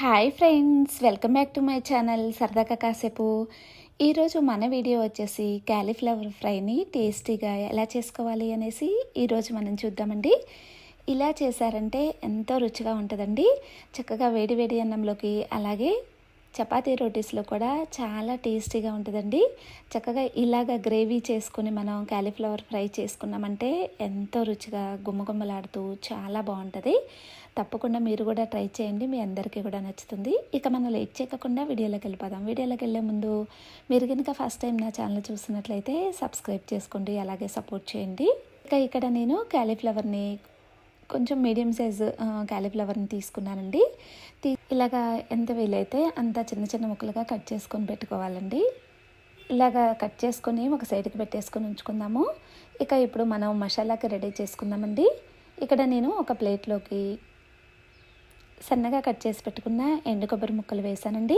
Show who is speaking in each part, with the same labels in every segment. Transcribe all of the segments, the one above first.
Speaker 1: Hi friends welcome back to my channel సరదాగా కాసేపు ఈరోజు మన వీడియో వచ్చేసి క్యాలీఫ్లవర్ ఫ్రైని టేస్టీగా ఎలా చేసుకోవాలి అనేసి ఈరోజు మనం చూద్దామండి. ఇలా చేశారంటే ఎంతో రుచిగా ఉంటుందండి. చక్కగా వేడి వేడి అన్నంలోకి అలాగే చపాతీ రోటీస్లో కూడా చాలా టేస్టీగా ఉంటుందండి. చక్కగా ఇలాగ గ్రేవీ చేసుకుని మనం క్యాలీఫ్లవర్ ఫ్రై చేసుకున్నామంటే ఎంతో రుచిగా గుమ్మగుమ్మలాడుతూ చాలా బాగుంటుంది. తప్పకుండా మీరు కూడా ట్రై చేయండి. మీ అందరికీ కూడా నచ్చుతుంది. ఇక మనం లేట్ చేయకుండా వీడియోలోకి వెళ్ళిపోదాం. వీడియోలోకి వెళ్ళే ముందు మీరు కనుక ఫస్ట్ టైం నా ఛానల్ చూస్తున్నట్లయితే సబ్స్క్రైబ్ చేసుకోండి. అలాగే సపోర్ట్ చేయండి. ఇక ఇక్కడ నేను క్యాలీఫ్లవర్ని కొంచెం మీడియం సైజ్ క్యాలీఫ్లవర్ని తీసుకున్నానండి. తీ ఇలాగా ఎంత వీలైతే అంత చిన్న చిన్న ముక్కలుగా కట్ చేసుకొని పెట్టుకోవాలండి. ఇలాగా కట్ చేసుకొని ఒక సైడ్కి పెట్టేసుకొని ఉంచుకుందాము. ఇక ఇప్పుడు మనం మసాలాకి రెడీ చేసుకుందామండి. ఇక్కడ నేను ఒక ప్లేట్లోకి సన్నగా కట్ చేసి పెట్టుకున్న ఎండు కొబ్బరి ముక్కలు వేసానండి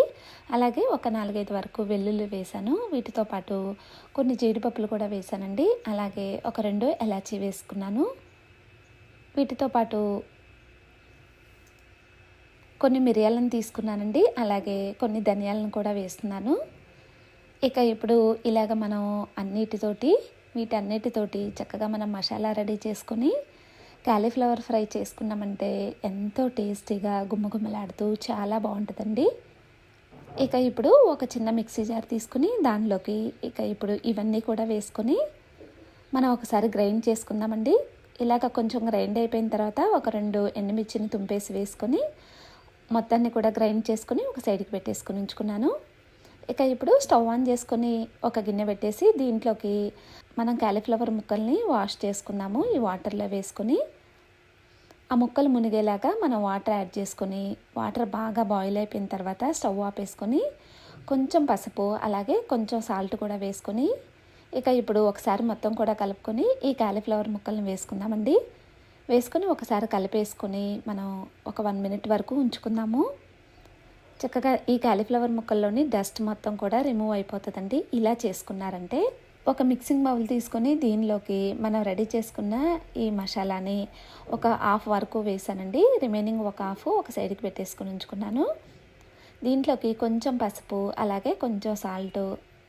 Speaker 1: అలాగే ఒక నాలుగైదు వరకు వెల్లుల్లి వేసాను వీటితో పాటు కొన్ని జీడిపప్పులు కూడా వేసానండి అలాగే ఒక రెండు ఎలాచీ వేసుకున్నాను. వీటితో పాటు కొన్ని మిరియాలను తీసుకున్నానండి. అలాగే కొన్ని ధనియాలను కూడా వేస్తున్నాను. ఇక ఇప్పుడు ఇలాగ మనం అన్నిటితోటి వీటన్నిటితోటి చక్కగా మనం మసాలా రెడీ చేసుకొని కాలీఫ్లవర్ ఫ్రై చేసుకున్నామంటే ఎంతో టేస్టీగా గుమ్మగుమ్మలాడుతూ చాలా బాగుంటుందండి. ఇక ఇప్పుడు ఒక చిన్న మిక్సీ జార్ తీసుకుని దానిలోకి ఇక ఇప్పుడు ఇవన్నీ కూడా వేసుకొని మనం ఒకసారి గ్రైండ్ చేసుకుందామండి. ఇలాగ కొంచెం గ్రైండ్ అయిపోయిన తర్వాత ఒక రెండు ఎండుమిర్చిని తుంపేసి వేసుకొని మొత్తాన్ని కూడా గ్రైండ్ చేసుకొని ఒక సైడ్కి పెట్టేసుకుని ఉంచుకున్నాను. ఇక ఇప్పుడు స్టవ్ ఆన్ చేసుకొని ఒక గిన్నె పెట్టేసి దీంట్లోకి మనం క్యాలీఫ్లవర్ ముక్కల్ని వాష్ చేసుకున్నాము ఈ వాటర్లో వేసుకొని ఆ ముక్కలు మునిగేలాగా మనం వాటర్ యాడ్ చేసుకొని వాటర్ బాగా బాయిల్ అయిపోయిన తర్వాత స్టవ్ ఆపేసుకొని కొంచెం పసుపు అలాగే కొంచెం సాల్ట్ కూడా వేసుకొని ఇక ఇప్పుడు ఒకసారి మొత్తం కూడా కలుపుకొని ఈ క్యాలీఫ్లవర్ ముక్కలను వేసుకుందామండి. వేసుకొని ఒకసారి కలిపేసుకొని మనం ఒక వన్ మినిట్ వరకు ఉంచుకుందాము. చక్కగా ఈ కాలీఫ్లవర్ ముక్కల్లోని డస్ట్ మొత్తం కూడా రిమూవ్ అయిపోతుందండి. ఇలా చేసుకున్నారంటే ఒక మిక్సింగ్ బౌల్ తీసుకొని దీనిలోకి మనం రెడీ చేసుకున్న ఈ మసాలాని ఒక హాఫ్ వరకు వేసానండి. రిమైనింగ్ ఒక హాఫ్ ఒక సైడ్కి పెట్టేసుకుని ఉంచుకున్నాను. దీంట్లోకి కొంచెం పసుపు అలాగే కొంచెం సాల్ట్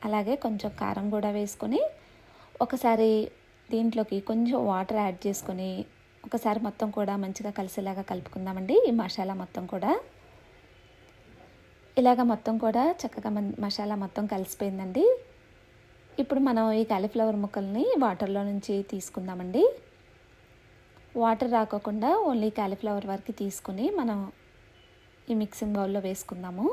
Speaker 1: అలాగే కొంచెం కారం కూడా వేసుకొని ఒకసారి దీంట్లోకి కొంచెం వాటర్ యాడ్ చేసుకొని ఒకసారి మొత్తం కూడా మంచిగా కలిసేలాగా కలుపుకుందామండి ఈ మసాలా మొత్తం కూడా. ఇలాగ మొత్తం కూడా చక్కగా మసాలా మొత్తం కలిసిపోయిందండి. ఇప్పుడు మనం ఈ కాలీఫ్లవర్ ముక్కల్ని వాటర్లో నుంచి తీసుకుందామండి. వాటర్ రాకోకుండా ఓన్లీ కాలీఫ్లవర్ వరకు తీసుకుని మనం ఈ మిక్సింగ్ బౌల్లో వేసుకుందాము.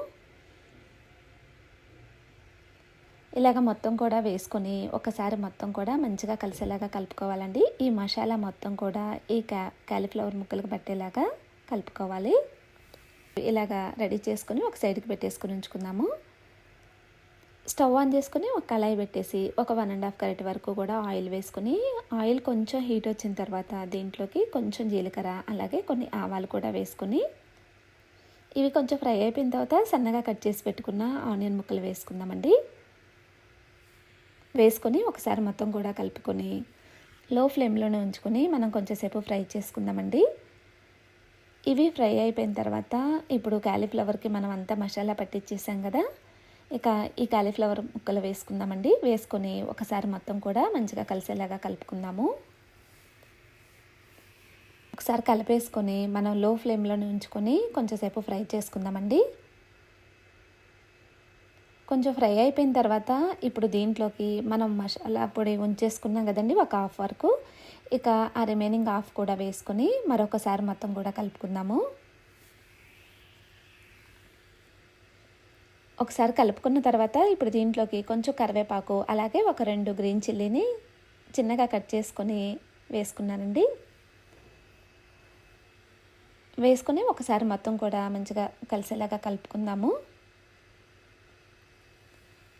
Speaker 1: ఇలాగ మొత్తం కూడా వేసుకొని ఒకసారి మొత్తం కూడా మంచిగా కలిసేలాగా కలుపుకోవాలండి. ఈ మసాలా మొత్తం కూడా ఈ క్యా క్యాలీఫ్లవర్ ముక్కలకు పట్టేలాగా కలుపుకోవాలి. ఇలాగా రెడీ చేసుకొని ఒక సైడ్కి పెట్టేసుకొని ఉంచుకుందాము. స్టవ్ ఆన్ చేసుకుని ఒక కళాయి పెట్టేసి ఒక వన్ అండ్ హాఫ్ కరెట్ వరకు కూడా ఆయిల్ వేసుకొని ఆయిల్ కొంచెం హీట్ వచ్చిన తర్వాత దీంట్లోకి కొంచెం జీలకర్ర అలాగే కొన్ని ఆవాలు కూడా వేసుకొని ఇవి కొంచెం ఫ్రై అయిపోయిన తర్వాత సన్నగా కట్ చేసి పెట్టుకున్న ఆనియన్ ముక్కలు వేసుకుందామండి. వేసుకొని ఒకసారి మొత్తం కూడా కలుపుకొని లో ఫ్లేమ్లోనే ఉంచుకొని మనం కొంచెంసేపు ఫ్రై చేసుకుందామండి. ఇవి ఫ్రై అయిపోయిన తర్వాత ఇప్పుడు క్యాలీఫ్లవర్కి మనం అంతా మసాలా పట్టించేసాం కదా ఇక ఈ కాలీఫ్లవర్ ముక్కలు వేసుకుందామండి. వేసుకొని ఒకసారి మొత్తం కూడా మంచిగా కలిసేలాగా కలుపుకుందాము. ఒకసారి కలిపేసుకొని మనం లో ఫ్లేమ్లోనే ఉంచుకొని కొంచెంసేపు ఫ్రై చేసుకుందామండి. కొంచెం ఫ్రై అయిపోయిన తర్వాత ఇప్పుడు దీంట్లోకి మనం మసాలా పొడి ఉంచేసుకున్నాం కదండి ఒక హాఫ్ వరకు. ఇక ఆ రిమైనింగ్ హాఫ్ కూడా వేసుకొని మరొకసారి మొత్తం కూడా కలుపుకుందాము. ఒకసారి కలుపుకున్న తర్వాత ఇప్పుడు దీంట్లోకి కొంచెం కరివేపాకు అలాగే ఒక రెండు గ్రీన్ చిల్లీని చిన్నగా కట్ చేసుకొని వేసుకున్నానండి. వేసుకొని ఒకసారి మొత్తం కూడా మంచిగా కలిసేలాగా కలుపుకుందాము.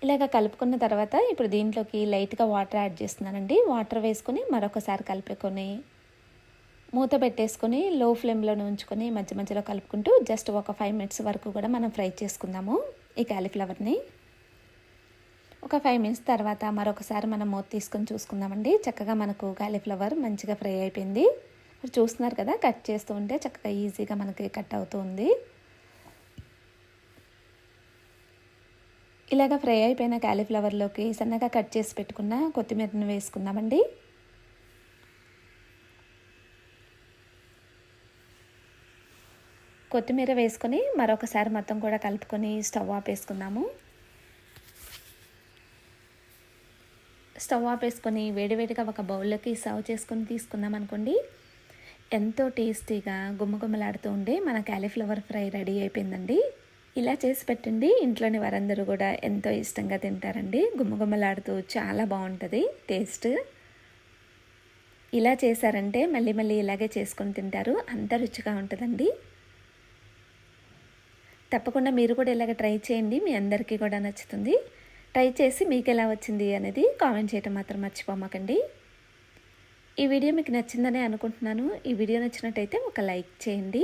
Speaker 1: ఇలాగ కలుపుకున్న తర్వాత ఇప్పుడు దీంట్లోకి లైట్గా వాటర్ యాడ్ చేస్తున్నానండి. వాటర్ వేసుకొని మరొకసారి కలుపుకొని మూత పెట్టేసుకొని లో ఫ్లేమ్లో ఉంచుకొని మధ్య మధ్యలో కలుపుకుంటూ జస్ట్ ఒక ఫైవ్ మినిట్స్ వరకు కూడా మనం ఫ్రై చేసుకుందాము ఈ క్యాలీఫ్లవర్ని ఒక ఫైవ్ మినిట్స్ తర్వాత మరొకసారి మనం మూత తీసుకొని చూసుకుందామండి. చక్కగా మనకు క్యాలిఫ్లవర్ మంచిగా ఫ్రై అయిపోయింది. చూస్తున్నారు కదా కట్ చేస్తూ ఉంటే చక్కగా ఈజీగా మనకి కట్ అవుతూ ఇలాగ ఫ్రై అయిపోయిన క్యాలీఫ్లవర్లోకి సన్నగా కట్ చేసి పెట్టుకున్న కొత్తిమీరను వేసుకుందామండి. కొత్తిమీర వేసుకొని మరొకసారి మొత్తం కూడా కలుపుకొని స్టవ్ ఆపేసుకుందాము స్టవ్ ఆపేసుకొని వేడివేడిగా ఒక బౌల్లోకి సర్వ్ చేసుకొని తీసుకుందాం అనుకోండి. ఎంతో టేస్టీగా గుమ్మగుమ్మలాడుతూ ఉండే మన క్యాలీఫ్లవర్ ఫ్రై రెడీ అయిపోయిందండి. ఇలా చేసి పెట్టండి. ఇంట్లోని వారందరూ కూడా ఎంతో ఇష్టంగా తింటారండి. గుమ్మగుమ్మలాడుతూ చాలా బాగుంటుంది. టేస్ట్. ఇలా చేశారంటే మళ్ళీ మళ్ళీ ఇలాగే చేసుకొని తింటారు. అంత రుచిగా ఉంటుందండి. తప్పకుండా మీరు కూడా ఇలాగ ట్రై చేయండి. మీ అందరికీ కూడా నచ్చుతుంది. ట్రై చేసి మీకు ఎలా వచ్చింది అనేది కామెంట్ చేయటం మాత్రం మర్చిపోమాకండి. ఈ వీడియో మీకు నచ్చిందనే అనుకుంటున్నాను. ఈ వీడియో నచ్చినట్టయితే ఒక లైక్ చేయండి.